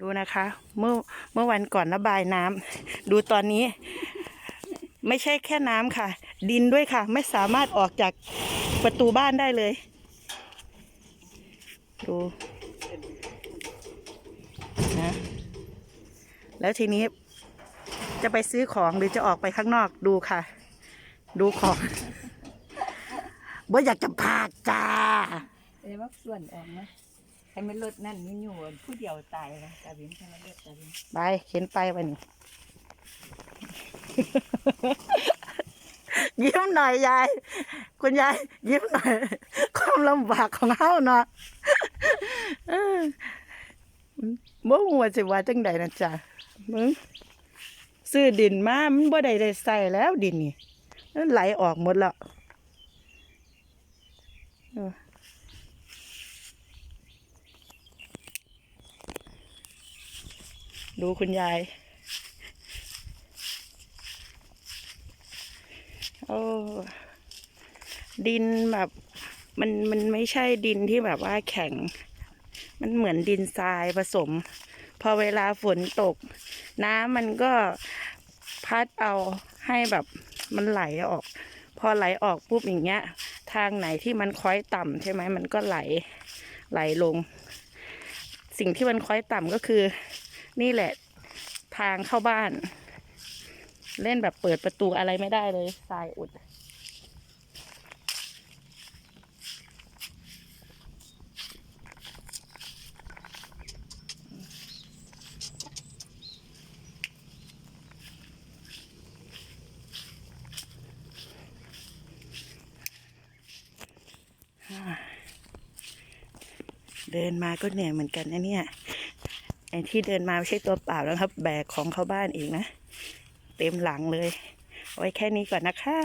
ดูนะคะ เมื่อเมื่อวันก่อนระบายน้ำดูตอนนี้ ไม่ใช่แค่น้ำค่ะ ดินด้วยค่ะ ไม่สามารถออกจากประตูบ้านได้เลย ดูนะแล้วทีนี้จะไปซื้อของหรือจะออกไปข้างนอกดูค่ะ ดูของบ่อยากจะพากจ้าเอ้ว่าส่วนออกนะ ให้มันลดนั่นมันอยู่ผู้เดียวตายนะตาบินให้มันลดตาบินไปเข็นไปวันนี้ ยิ้มหน่อยยาย คุณยายยิ้มหน่อย ความลำบากของเฮาเนาะเออบ่หัวาสิว่าจังใดนะจ๊ะมึงซื้อดินมามันบ่ได้ได้ใส่แล้วดินนี่มันไหลออกหมดแล้วเออ ดูคุณยาย โอ้ดินแบบมันมันไม่ใช่ดินที่แบบว่าแข็ง มันเหมือนดินทรายผสม พอเวลาฝนตก น้ำมันก็พัดเอาให้แบบมันไหลออก พอไหลออกปุ๊บอย่างเงี้ย ทางไหนที่มันค้อยต่ำใช่ไหมมันก็ไหลไหลลง สิ่งที่มันค้อยต่ำก็คือ นี่แหละทางเข้าบ้าน เล่นแบบเปิดประตูอะไรไม่ได้เลยทรายอุด เดินมาก็เหนื่อยเหมือนกันนะเนี่ย ไอ้ที่เดินมาไม่ใช่ตัวเปล่าแล้วครับ แบกของเข้าบ้านอีกนะ เต็มหลังเลย ไว้แค่นี้ก่อนนะคะ